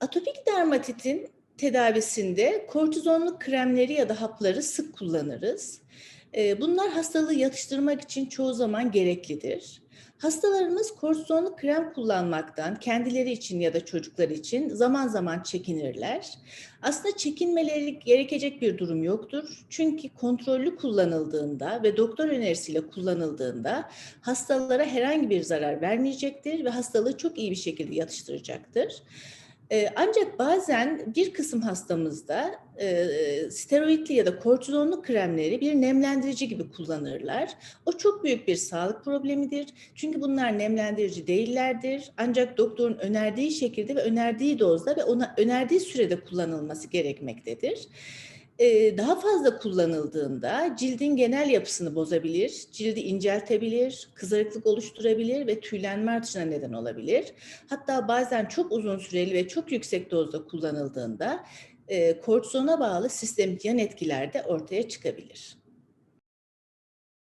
Atopik dermatitin tedavisinde kortizonlu kremleri ya da hapları sık kullanırız. Ee, Bunlar hastalığı yatıştırmak için çoğu zaman gereklidir. Hastalarımız kortizonlu krem kullanmaktan kendileri için ya da çocuklar için zaman zaman çekinirler. Aslında çekinmeleri gerekecek bir durum yoktur. Çünkü kontrollü kullanıldığında ve doktor önerisiyle kullanıldığında hastalara herhangi bir zarar vermeyecektir ve hastalığı çok iyi bir şekilde yatıştıracaktır. Ee, ancak bazen bir kısım hastamızda e, steroidli ya da kortizonlu kremleri bir nemlendirici gibi kullanırlar. O çok büyük bir sağlık problemidir. Çünkü bunlar nemlendirici değillerdir. Ancak doktorun önerdiği şekilde ve önerdiği dozda ve ona önerdiği sürede kullanılması gerekmektedir. Daha fazla kullanıldığında cildin genel yapısını bozabilir, cildi inceltebilir, kızarıklık oluşturabilir ve tüylenme artışına neden olabilir. Hatta bazen çok uzun süreli ve çok yüksek dozda kullanıldığında e, kortizona bağlı sistemik yan etkiler de ortaya çıkabilir.